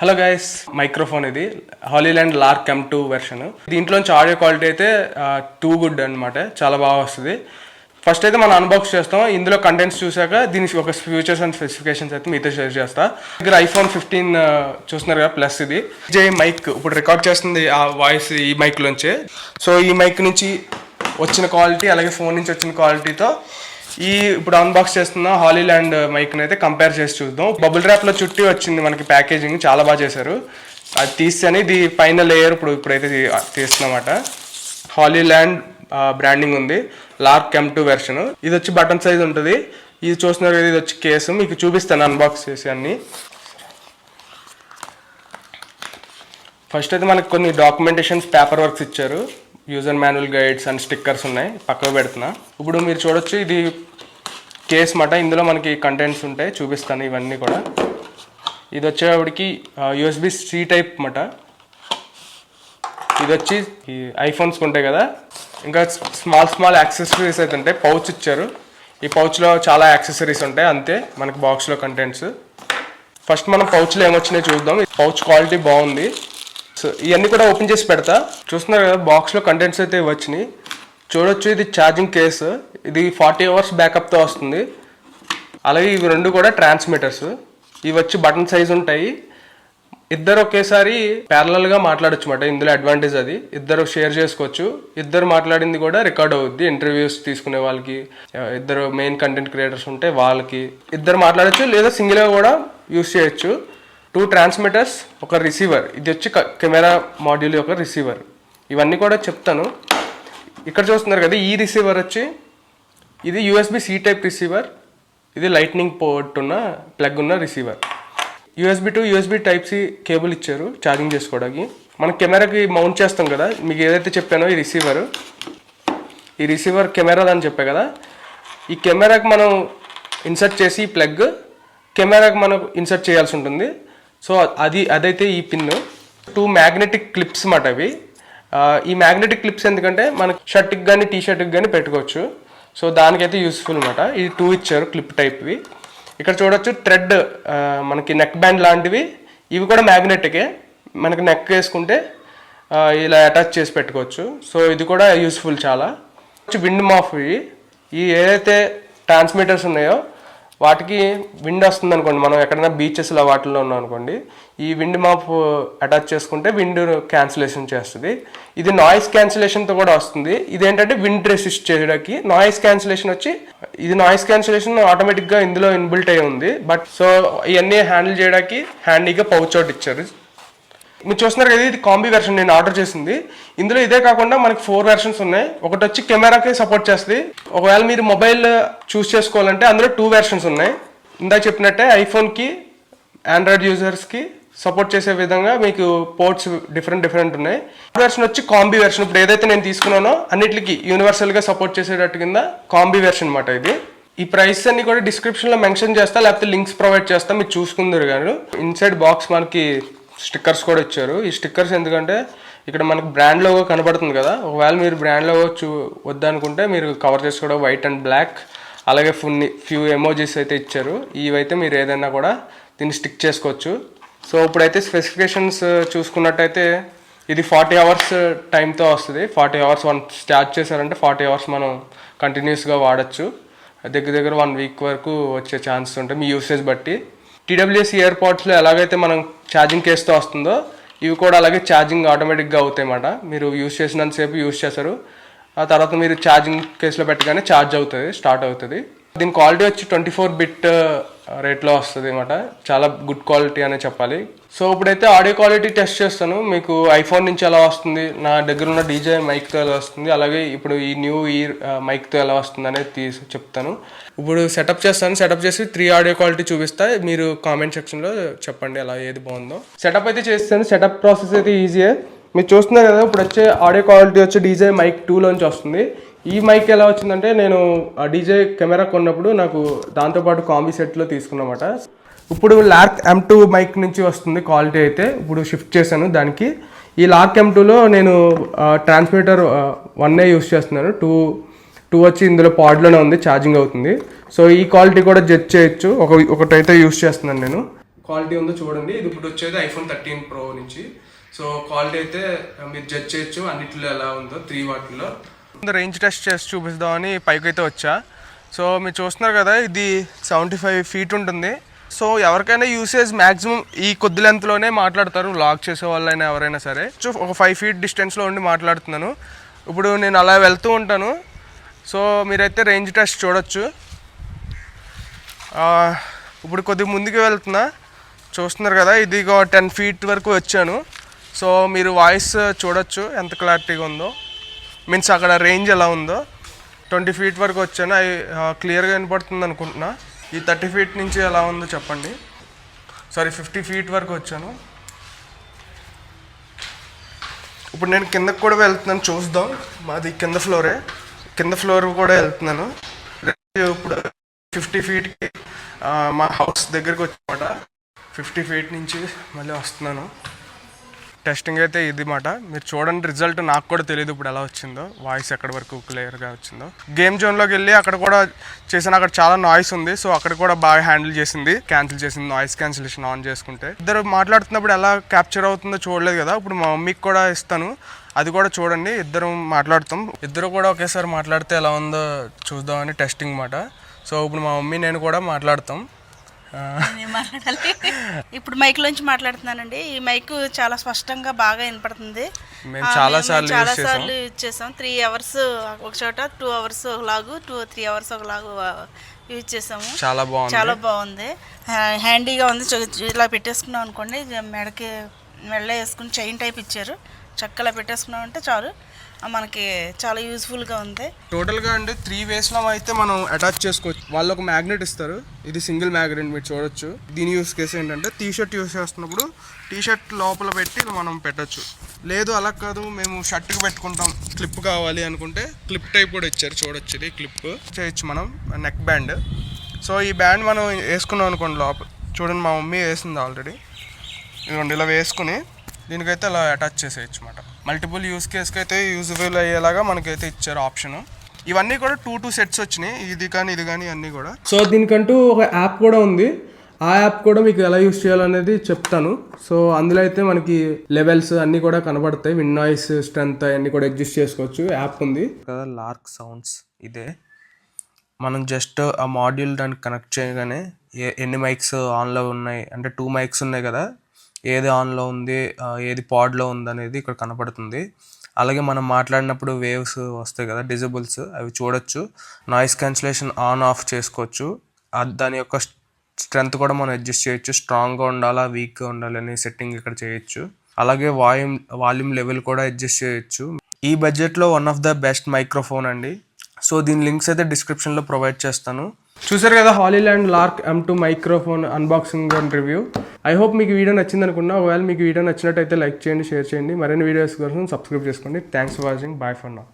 Hello guys microphone ఇది. Hollyland Lark M two version దీంట్లోంచి audio quality అయితే too good అన్నమాట. చాలా బాగా వస్తుంది. ఫస్ట్ అయితే మనం అన్బాక్స్ చేస్తాం. ఇందులో కంటెంట్స్ చూసాక దీనికి ఒక ఫ్యూచర్స్ అండ్ స్పెసిఫికేషన్స్ అయితే మీతో షేర్ చేస్తా. దగ్గర ఐఫోన్ ఫిఫ్టీన్ చూస్తున్నారు కదా ప్లస్ ఇది. జే మైక్ ఇప్పుడు రికార్డ్ చేస్తుంది ఆ వాయిస్ ఈ మైక్ లోంచే. సో ఈ మైక్ నుంచి వచ్చిన క్వాలిటీ అలాగే ఫోన్ నుంచి వచ్చిన క్వాలిటీతో ఈ ఇప్పుడు అన్బాక్స్ చేస్తున్న హాలీల్యాండ్ మైక్ని అయితే కంపేర్ చేసి చూద్దాం. బబుల్ ర్యాప్లో చుట్టి వచ్చింది మనకి ప్యాకేజింగ్ చాలా బాగా చేశారు. అది తీస్తేనే ఇది పైన లేయర్ ఇప్పుడు ఇప్పుడైతే తీస్తున్నమాట. హాలీల్యాండ్ బ్రాండింగ్ ఉంది. లార్క్ ఎమ్ టూ వెర్షన్ ఇది వచ్చి బటన్ సైజ్ ఉంటుంది. ఇది చూస్తున్నారు ఇది వచ్చి కేసు మీకు చూపిస్తాను అన్బాక్స్ చేసి అన్ని. ఫస్ట్ అయితే మనకి కొన్ని డాక్యుమెంటేషన్స్ పేపర్ వర్క్స్ ఇచ్చారు. User manual guides and stickers ఉన్నాయి. పక్కకు పెడుతున్నా. ఇప్పుడు మీరు చూడొచ్చు ఇది కేస్ మాట. ఇందులో మనకి కంటెంట్స్ ఉంటాయి చూపిస్తాను ఇవన్నీ కూడా. ఇది వచ్చేవాడికి యూఎస్బి సి టైప్ మాట. ఇది వచ్చి ఐఫోన్స్ ఉంటాయి కదా. ఇంకా స్మాల్ స్మాల్ యాక్సెసరీస్ అయితే ఉంటాయి. పౌచ్ ఇచ్చారు. ఈ పౌచ్లో చాలా యాక్సెసరీస్ ఉంటాయి. అంతే మనకి బాక్స్లో కంటెంట్స్ ఫస్ట్ మనం పౌచ్లో ఏమొచ్చినాయి చూద్దాం. పౌచ్ క్వాలిటీ బాగుంది. సో ఇవన్నీ కూడా ఓపెన్ చేసి పెడతా. చూస్తున్నారు కదా బాక్స్లో కంటెంట్స్ అయితే వచ్చినాయి. చూడొచ్చు ఇది ఛార్జింగ్ కేసు ఇది ఫార్టీ అవర్స్ బ్యాకప్తో వస్తుంది. అలాగే ఇవి రెండు కూడా ట్రాన్స్మిటర్స్ ఇవి వచ్చి బటన్ సైజ్ ఉంటాయి. ఇద్దరు ఒకేసారి ప్యారలల్గా మాట్లాడచ్చు మాట్లాడొచ్చు మాట ఇందులో అడ్వాంటేజ్ అది. ఇద్దరు షేర్ చేసుకోవచ్చు. ఇద్దరు మాట్లాడింది కూడా రికార్డ్ అవుద్ది. ఇంటర్వ్యూస్ తీసుకునే వాళ్ళకి ఇద్దరు మెయిన్ కంటెంట్ క్రియేటర్స్ ఉంటే వాళ్ళకి. ఇద్దరు మాట్లాడచ్చు లేదా సింగిల్గా కూడా యూస్ చేయొచ్చు. టూ ట్రాన్స్మిటర్స్ ఒక రిసీవర్ ఇది వచ్చి కెమెరా మాడ్యూల్ యొక్క రిసీవర్ ఇవన్నీ కూడా చెప్తాను. ఇక్కడ చూస్తున్నారు కదా ఈ రిసీవర్ వచ్చి ఇది యూఎస్బి సి టైప్ రిసీవర్ ఇది లైట్నింగ్ పోర్ట్ ఉన్న ప్లగ్ ఉన్న receiver USB to USB type C cable ఇచ్చారు ఛార్జింగ్ చేసుకోవడానికి. మనం కెమెరాకి మౌంట్ చేస్తాం కదా మీకు ఏదైతే చెప్పానో ఈ రిసీవర్ ఈ రిసీవర్ కెమెరా అని చెప్పా కదా. ఈ కెమెరాకి మనం ఇన్సర్ట్ చేసి ప్లగ్ కెమెరాకి మనం ఇన్సర్ట్ చేయాల్సి ఉంటుంది. సో అది అదైతే ఈ పిన్ టూ మ్యాగ్నెటిక్ క్లిప్స్ మాట అవి. ఈ మ్యాగ్నెటిక్ క్లిప్స్ ఎందుకంటే మనకి షర్ట్కి కానీ టీ షర్ట్కి కానీ పెట్టుకోవచ్చు. సో దానికైతే యూస్ఫుల్ అనమాట ఇది టూ ఇచ్చారు క్లిప్ టైప్వి ఇక్కడ చూడొచ్చు థ్రెడ్ మనకి నెక్ బ్యాండ్ లాంటివి. ఇవి కూడా మ్యాగ్నెటికే మనకి నెక్ వేసుకుంటే ఇలా అటాచ్ చేసి పెట్టుకోవచ్చు. సో ఇది కూడా యూస్ఫుల్ చాలా. విండ్ మాఫ్ ఇవి ఈ ఏదైతే ట్రాన్స్మిటర్స్ ఉన్నాయో వాటికి విండ్ వస్తుంది అనుకోండి. మనం ఎక్కడైనా బీచెస్లో వాటిల్లో ఉన్నాం అనుకోండి. ఈ విండ్ మాప్ అటాచ్ చేసుకుంటే విండ్ క్యాన్సిలేషన్ చేస్తుంది. ఇది నాయిస్ క్యాన్సిలేషన్తో కూడా వస్తుంది. ఇదేంటంటే విండ్ రెసిస్ట్ చేయడానికి నాయిస్ క్యాన్సిలేషన్ వచ్చి ఇది నాయిస్ క్యాన్సిలేషన్ ఆటోమేటిక్గా ఇందులో ఇన్బిల్ట్ అయి ఉంది. బట్ సో ఇవన్నీ హ్యాండిల్ చేయడానికి హ్యాండీగా పౌచ్ అవుట్ ఇచ్చారు. మీరు చూస్తున్నారు కదా ఇది కాంబీ వెర్షన్ నేను ఆర్డర్ చేసింది. ఇందులో ఇదే కాకుండా మనకి ఫోర్ వెర్షన్స్ ఉన్నాయి. ఒకటి వచ్చి కెమెరాకి సపోర్ట్ చేస్తుంది. ఒకవేళ మీరు మొబైల్ చూస్ చేసుకోవాలంటే అందులో టూ వెర్షన్స్ ఉన్నాయి. ఇందాక చెప్పినట్టే ఐఫోన్కి ఆండ్రాయిడ్ యూజర్స్కి సపోర్ట్ చేసే విధంగా మీకు పోర్ట్స్ డిఫరెంట్ డిఫరెంట్ ఉన్నాయి. వెర్షన్ వచ్చి కాంబీ వెర్షన్ ఇప్పుడు ఏదైతే నేను తీసుకున్నానో అన్నిటికీ యూనివర్సల్గా సపోర్ట్ చేసేటట్టు కింద కాంబీ వెర్షన్ అనమాట ఇది. ఈ ప్రైస్ అన్ని కూడా డిస్క్రిప్షన్లో మెన్షన్ చేస్తా లేకపోతే లింక్స్ ప్రొవైడ్ చేస్తా మీరు చూసుకుందరు కానీ ఇన్సైడ్ బాక్స్ మనకి స్టిక్కర్స్ కూడా ఇచ్చారు. ఈ స్టిక్కర్స్ ఎందుకంటే ఇక్కడ మనకి బ్రాండ్ లోగో కనబడుతుంది కదా. ఒకవేళ మీరు బ్రాండ్ లోగో చూ వద్దనుకుంటే మీరు కవర్ చేసుకోవడం వైట్ అండ్ బ్లాక్ అలాగే ఫున్ని ఫ్యూ ఎమోజీస్ అయితే ఇచ్చారు. ఇవైతే మీరు ఏదైనా కూడా దీన్ని స్టిక్ చేసుకోవచ్చు. సో ఇప్పుడైతే స్పెసిఫికేషన్స్ చూసుకున్నట్టయితే ఇది ఫార్టీ అవర్స్ టైంతో వస్తుంది. ఫార్టీ అవర్స్ వన్ స్టార్ట్ చేశారంటే ఫార్టీ అవర్స్ మనం కంటిన్యూస్గా వాడచ్చు. దగ్గర దగ్గర వన్ వీక్ వరకు వచ్చే ఛాన్సెస్ ఉంటాయి మీ యూసేజ్ బట్టి. టీడబ్ల్యూఎస్ ఇయర్ పాడ్స్లో ఎలాగైతే మనం ఛార్జింగ్ కేస్తో వస్తుందో ఇవి కూడా అలాగే ఛార్జింగ్ ఆటోమేటిక్గా అవుతాయి అన్నమాట మీరు యూస్ చేసినంతసేపు యూస్ చేస్తారు ఆ తర్వాత మీరు ఛార్జింగ్ కేసులో పెట్టగానే ఛార్జ్ అవుతుంది స్టార్ట్ అవుతుంది. దీని క్వాలిటీ వచ్చి ట్వంటీ ఫోర్ బిట్ రేట్లో వస్తుంది అనమాట చాలా గుడ్ క్వాలిటీ అనే చెప్పాలి. సో ఇప్పుడైతే ఆడియో క్వాలిటీ టెస్ట్ చేస్తాను. మీకు ఐఫోన్ నుంచి ఎలా వస్తుంది? నా దగ్గర ఉన్న డీజే మైక్తో ఎలా వస్తుంది? అలాగే ఇప్పుడు ఈ న్యూ ఇయర్ మైక్తో ఎలా వస్తుంది అనేది తీసి చెప్తాను. ఇప్పుడు సెటప్ చేస్తాను. సెటప్ చేసి త్రీ ఆడియో క్వాలిటీ చూపిస్తా. మీరు కామెంట్ సెక్షన్లో చెప్పండి ఎలా ఏది బాగుందో. సెటప్ అయితే చేస్తాను. సెటప్ ప్రాసెస్ అయితే ఈజీయే మీరు చూస్తున్నారు కదా ఇప్పుడు వచ్చే ఆడియో క్వాలిటీ వచ్చి డీజే మైక్ టూలోంచి వస్తుంది. ఈ మైక్ ఎలా వచ్చిందంటే నేను డీజే కెమెరా కొన్నప్పుడు నాకు దాంతోపాటు కాంబీ సెట్లో తీసుకున్నమాట. ఇప్పుడు లార్క్ ఎం టూ మైక్ నుంచి వస్తుంది క్వాలిటీ అయితే. ఇప్పుడు షిఫ్ట్ చేశాను దానికి. ఈ లార్క్ ఎం టూలో నేను ట్రాన్స్మిటర్ వన్ ఏ యూస్ చేస్తున్నాను. టూ టూ వచ్చి ఇందులో పాడ్లోనే ఉంది ఛార్జింగ్ అవుతుంది. సో ఈ క్వాలిటీ కూడా జడ్జ్ చేయొచ్చు. ఒక ఒకటైతే యూస్ చేస్తున్నాను నేను. క్వాలిటీ ఉందో చూడండి. ఇది ఇప్పుడు వచ్చేది ఐఫోన్ థర్టీన్ ప్రో నుంచి. సో క్వాలిటీ అయితే మీరు జడ్జ్ చేయొచ్చు. అన్నిట్లో ఎలా ఉందో త్రీ వాటిల్లో. రేంజ్ టెస్ట్ చేసి చూపిద్దామని పైకి అయితే వచ్చా. సో మీరు చూస్తున్నారు కదా ఇది సెవెంటీ ఫైవ్ ఫీట్ ఉంటుంది. సో ఎవరికైనా యూసేజ్ మాక్సిమం ఈ కొద్ది లెంత్లోనే మాట్లాడతారు. లాక్ చేసే వాళ్ళైనా ఎవరైనా సరే. సో ఒక ఫైవ్ ఫీట్ డిస్టెన్స్లో ఉండి మాట్లాడుతున్నాను. ఇప్పుడు నేను అలా వెళ్తూ ఉంటాను. సో మీరైతే రేంజ్ టెస్ట్ చూడొచ్చు. ఇప్పుడు కొద్దిగా ముందుకు వెళ్తున్నా. చూస్తున్నారు కదా ఇది టెన్ ఫీట్ వరకు వచ్చాను. సో మీరు వాయిస్ చూడొచ్చు. ఎంత క్లారిటీగా ఉందో. మీన్స్ అక్కడ రేంజ్ ఎలా ఉందో ట్వంటీ ఫీట్ వరకు వచ్చాను. అవి క్లియర్గా వినపడుతుంది అనుకుంటున్నా. ఈ థర్టీ ఫీట్ నుంచి ఎలా ఉందో చెప్పండి. సారీ ఫిఫ్టీ ఫీట్ వరకు వచ్చాను. ఇప్పుడు నేను కిందకు కూడా వెళ్తున్నాను చూద్దాం. మాది కింద ఫ్లోరే కింద ఫ్లోర్ కూడా వెళ్తున్నాను. ఇప్పుడు ఫిఫ్టీ ఫీట్కి మా హౌస్ దగ్గరికి వచ్చమాట ఫిఫ్టీ ఫీట్ నుంచి మళ్ళీ వస్తున్నాను. టెస్టింగ్ అయితే ఇది మాట మీరు చూడండి రిజల్ట్ నాకు కూడా తెలియదు ఇప్పుడు ఎలా వచ్చిందో. వాయిస్ ఎక్కడి వరకు క్లియర్గా వచ్చిందో. గేమ్ జోన్లోకి వెళ్ళి అక్కడ కూడా చేసిన అక్కడ చాలా నాయిస్ ఉంది. సో అక్కడ కూడా బాగా హ్యాండిల్ చేసింది. క్యాన్సిల్ చేసింది. నాయిస్ క్యాన్సిలేషన్ ఆన్ చేసుకుంటే. ఇద్దరు మాట్లాడుతున్నప్పుడు ఎలా క్యాప్చర్ అవుతుందో చూడలేదు కదా. ఇప్పుడు మా మమ్మీకి కూడా ఇస్తాను. అది కూడా చూడండి. ఇద్దరు మాట్లాడతాం. ఇద్దరు కూడా ఒకేసారి మాట్లాడితే ఎలా ఉందో చూద్దామని టెస్టింగ్ మాట. సో ఇప్పుడు మా మమ్మీ నేను కూడా మాట్లాడతాం. మాట్లాడాలి. ఇప్పుడు మైక్ లోంచి మాట్లాడుతున్నానండి. ఈ మైక్ చాలా స్పష్టంగా బాగా వినపడుతుంది. మేము చాలా సార్లు చాలా యూజ్ చేసాం. సార్లు యూజ్ చేసాం. త్రీ అవర్స్ ఒక చోట టూ అవర్స్ ఒక లాగు టూ త్రీ అవర్స్ ఒక లాగు యూజ్ చేసాము. చాలా బాగుంది. చాలా బాగుంది. హ్యా- హ్యాండీగా ఉంది. ఇలా పెట్టేసుకున్నాం అనుకోండి మెడకి మెళ్ళ వేసుకుని చైన్ టైప్ ఇచ్చారు. చక్కలా పెట్టేసుకున్నాం అంటే చాలు మనకి చాలా యూస్ఫుల్గా ఉంది. టోటల్గా అండి త్రీ వేస్లో అయితే మనం అటాచ్ చేసుకోవచ్చు. వాళ్ళు ఒక మ్యాగ్నెట్ ఇస్తారు. ఇది సింగిల్ మ్యాగ్నెట్ మీరు చూడొచ్చు. దీని యూస్ కేసు ఏంటంటే టీ షర్ట్ యూస్ చేస్తున్నప్పుడు టీ షర్ట్ లోపల పెట్టి మనం పెట్టచ్చు. లేదు అలా కాదు. మేము షర్ట్కి పెట్టుకుంటాం. క్లిప్ కావాలి అనుకుంటే క్లిప్ టైప్ కూడా ఇచ్చారు. చూడొచ్చు ఇది క్లిప్. చేయొచ్చు మనం. Neck band. సో ఈ బ్యాండ్ మనం వేసుకున్నాం అనుకోండి లోపల చూడండి మా మమ్మీ వేసింది ఆల్రెడీ. ఇదిగోండి ఇలా వేసుకుని దీనికైతే అలా అటాచ్ చేసేయచ్చు అనమాట మల్టిపుల్ యూస్ కేస్కి అయితే యూజ్ఫుల్ అయ్యేలాగా మనకైతే ఇచ్చారు ఆప్షన్ ఇవన్నీ కూడా టూ టూ సెట్స్ వచ్చినాయి. ఇది కానీ ఇది కానీ అన్నీ కూడా. సో దీనికంటూ ఒక యాప్ కూడా ఉంది. ఆ యాప్ కూడా మీకు ఎలా యూస్ చేయాలనేది చెప్తాను. సో అందులో అయితే మనకి లెవెల్స్ అన్నీ కూడా కనబడతాయి. విన్ నాయిస్ స్ట్రెంత్ అవన్నీ కూడా అడ్జస్ట్ చేసుకోవచ్చు. యాప్ ఉంది. కదా లార్క్ సౌండ్స్ ఇదే. మనం జస్ట్ ఆ మాడ్యూల్ దానికి కనెక్ట్ చేయగానే ఎన్ని మైక్స్ ఆన్లో ఉన్నాయి? అంటే టూ మైక్స్ ఉన్నాయి కదా. ఏది ఆన్లో ఉంది ఏది పాడ్లో ఉంది అనేది ఇక్కడ కనపడుతుంది. అలాగే మనం మాట్లాడినప్పుడు వేవ్స్ వస్తాయి కదా డిజబుల్స్ అవి చూడొచ్చు. నాయిస్ క్యాన్సిలేషన్ ఆన్ ఆఫ్ చేసుకోవచ్చు. దాని యొక్క స్ట్రెంత్ కూడా మనం అడ్జస్ట్ చేయొచ్చు. స్ట్రాంగ్గా ఉండాలా వీక్గా ఉండాలి అనే సెట్టింగ్ ఇక్కడ చేయొచ్చు. అలాగే వాల్యూమ్ వాల్యూమ్ లెవెల్ కూడా అడ్జస్ట్ చేయొచ్చు. ఈ బడ్జెట్లో one of the best microphone అండి. సో దీని లింక్స్ అయితే డిస్క్రిప్షన్లో ప్రొవైడ్ చేస్తాను. చూసారు కదా Hollyland Lark M two microphone unboxing and review I hope మీకు వీడియో నచ్చింది అనుకున్నా ఒకవేళ మీకు వీడియో నచ్చినట్టయితే లైక్ చేయండి షేర్ చేయండి. మరిన్ని వీడియోస్ కోసం సబ్స్క్రైబ్ చేసుకోండి. Thanks for watching bye for నా